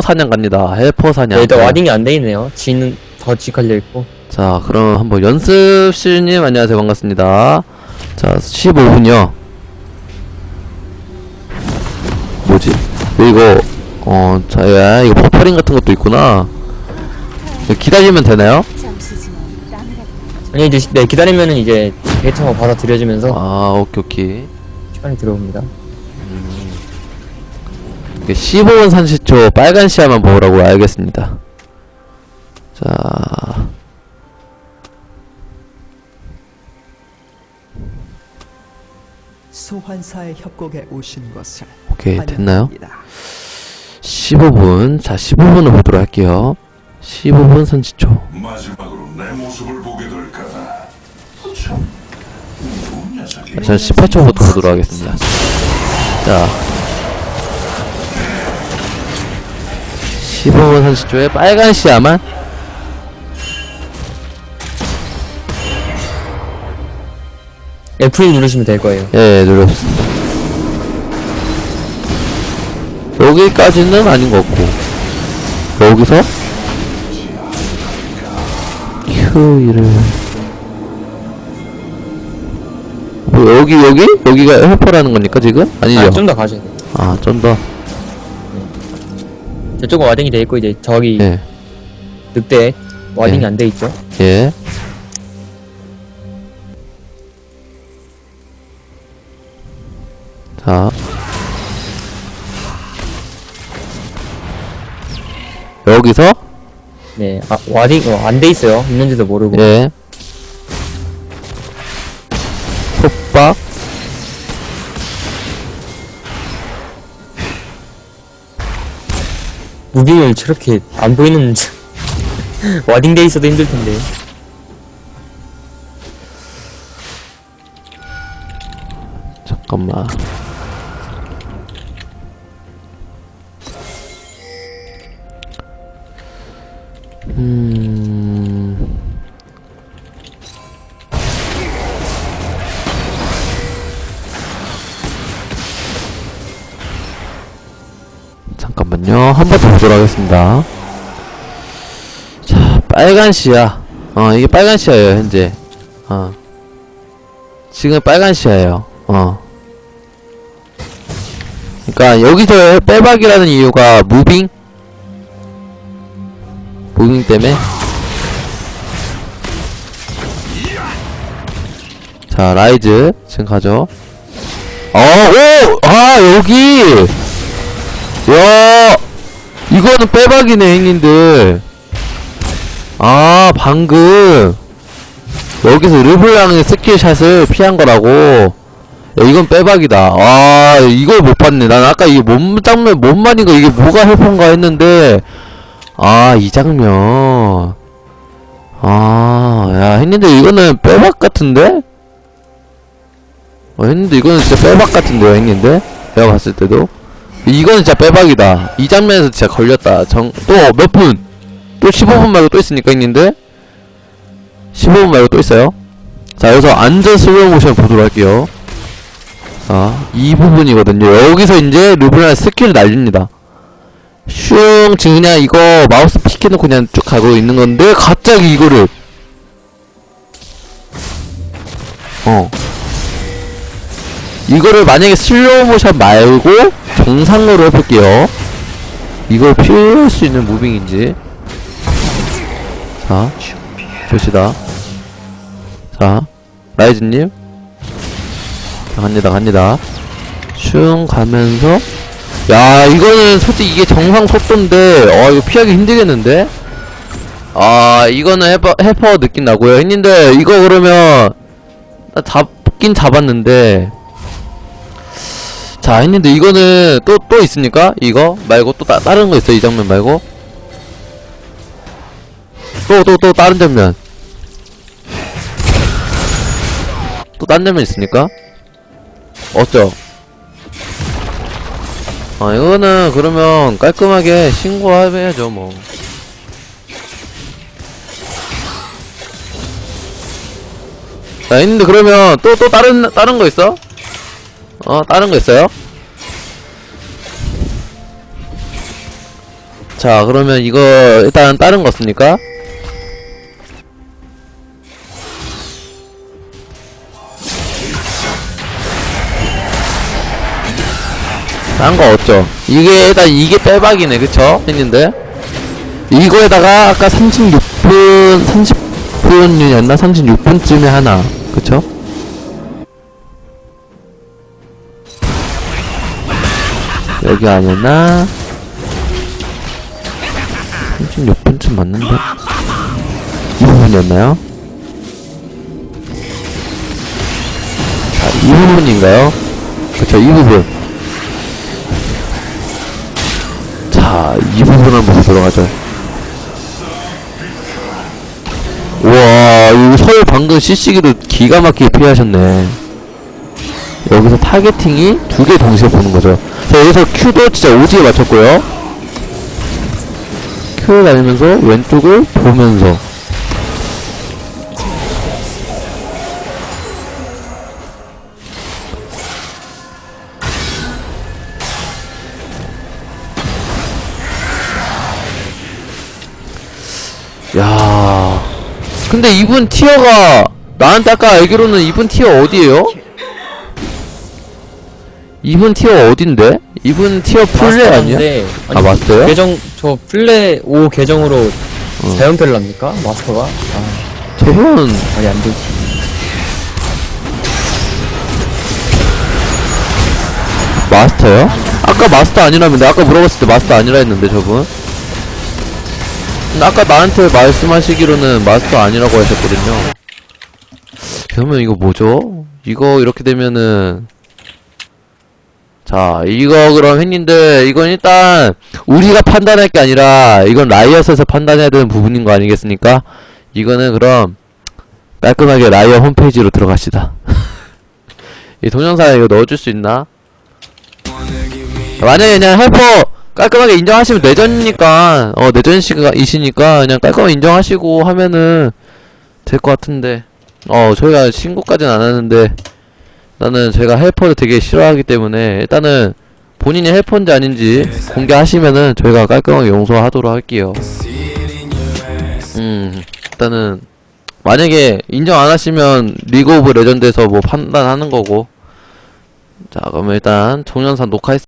사냥 갑니다. 헬퍼 사냥. 네, 일단 네. 와딩이 안 돼 있네요. G는 덧지 걸려 있고. 자, 그럼 한번 연습실님 안녕하세요. 반갑습니다. 자, 15분이요. 뭐지? 이거, 어, 자, 야, 이거 버퍼링 같은 것도 있구나. 이거 기다리면 되나요? 아니 이제 네 기다리면은 이제 데이터가 받아들여지면서 아, 오케이, 오케이. 시간이 들어옵니다. 이게 15분 30초 빨간 시야만 보라고 알겠습니다. 자, 소환사의 협곡에 오신 것을 오케이, 됐나요? 환영합니다. 15분. 자, 15분을 보도록 할게요. 15분 30초. 마지막으로 내 모습을 보게 될까? 참, 좋은 녀석이. 전 18초부터 보도록 하겠습니다. 자. 15분 30초에 빨간 시야만 F2 누르시면 될 거예요. 예 누렸습니다. 여기까지는 아닌 것 같고 여기서 Q를 뭐 여기 여기 여기가 헬퍼라는 겁니까 지금 아니죠? 아, 좀 더 가셔야 돼요. 아 좀 더. 저쪽은 와딩이 돼 있고 이제 저기 예. 늑대 와딩이 네. 안돼 있죠. 예. 자. 여기서 네, 아, 와딩 어, 안 돼 있어요. 있는지도 모르고. 예. 무빙을 저렇게 안 보이는 와딩 돼 있어도 힘들 텐데. 잠깐만. 음. 잠깐만요. 한 번 더 보도록 하겠습니다. 자, 빨간 시야. 어, 이게 빨간 시야예요, 현재. 어. 지금 빨간 시야예요. 어. 그러니까 여기서 빼박이라는 이유가 무빙 무빙 때문에 자 라이즈 지금 가죠 어 오 아 여기 야 이거는 빼박이네 형님들 아 방금 여기서 르블랑의 스킬샷을 피한 거라고 야, 이건 빼박이다. 아, 이걸 못 봤네. 난 아까 이게 몸 장면, 몸만인 거 이게 뭐가 헬폰가 했는데, 아, 이 장면. 아, 야, 했는데 이거는 빼박 같은데? 어, 했는데 이거는 진짜 빼박 같은데요, 했는데? 내가 봤을 때도. 이거는 진짜 빼박이다. 이 장면에서 진짜 걸렸다. 정, 또 몇 분? 또 15분 말고 또 있으니까 했는데? 15분 말고 또 있어요? 자, 여기서 안전 슬로우 모션 보도록 할게요. 자, 이 부분이거든요. 여기서 이제 르블랑 스킬을 날립니다. 슝, 지금 그냥 이거 마우스 피켜놓고 그냥 쭉 가고 있는 건데, 갑자기 이거를. 어. 이거를 만약에 슬로우 모션 말고, 정상으로 해볼게요. 이걸 피할 수 있는 무빙인지. 자, 봅시다. 자, 라이즈님. 자, 갑니다, 갑니다. 슝 가면서 야 이거는 솔직히 이게 정상 속도인데 어 이거 피하기 힘들겠는데 아 이거는 해퍼, 해퍼 느낌 나고요 형님들 이거 그러면 나 잡긴 잡았는데 자 형님들 이거는 또 또 있습니까 이거 말고 또 따, 다른 거 있어 이 장면 말고 또 또 또 다른 장면 또딴 장면 있습니까 어쩌? 아 이거는 그러면 깔끔하게 신고해야죠 뭐. 자 있는데 그러면 또 또 다른 다른 거 있어? 어 다른 거 있어요? 자 그러면 이거 일단 다른 거 없습니까? 딴거 없죠 이게 일단 이게 빼박이네 그쵸? 했는데 이거에다가 아까 36분 30분이었나? 36분쯤에 하나 그쵸? 여기 아니었나? 36분쯤 맞는데? 이 부분이었나요? 자, 이 부분인가요? 그쵸, 이 부분. 자, 이 부분 한번 들어가죠. 우와, 이거 서울 방금 CC기도 기가 막히게 피하셨네. 여기서 타겟팅이 두 개 동시에 보는 거죠. 자, 여기서 Q도 진짜 오지게 맞췄고요. Q를 날리면서 왼쪽을 보면서. 야 근데 이분 티어가 나한테 아까 알기로는 이분 티어 어디에요? 이분 티어 어딘데? 이분 티어 플레 아니야? 마스터인데, 아, 마스터요? 계정 저 플레 5 계정으로 어. 자연패를 합니까? 마스터가? 아, 저분 아니 안 되지. 마스터요? 아까 마스터 아니라는데 아까 물어봤을 때 마스터 아니라 했는데 저분 근데 아까 나한테 말씀하시기로는 마스터 아니라고 하셨거든요 그러면 이거 뭐죠? 이거 이렇게 되면은 자 이거 그럼 형님들 이건 일단 우리가 판단할 게 아니라 이건 라이엇에서 판단해야 되는 부분인 거 아니겠습니까? 이거는 그럼 깔끔하게 라이엇 홈페이지로 들어갑시다 이 동영상에 이거 넣어줄 수 있나? 만약에 그냥 헬퍼 깔끔하게 인정하시면 내전이니까 어 내전이시니까 그냥 깔끔하게 인정하시고 하면은 될 것 같은데 어 저희가 신고까지는 안 하는데 나는 제가 헬퍼를 되게 싫어하기 때문에 일단은 본인이 헬퍼인지 아닌지 공개하시면은 저희가 깔끔하게 용서하도록 할게요. 음 일단은 만약에 인정 안 하시면 리그 오브 레전드에서 뭐 판단하는 거고. 자 그러면 일단 동영상 녹화했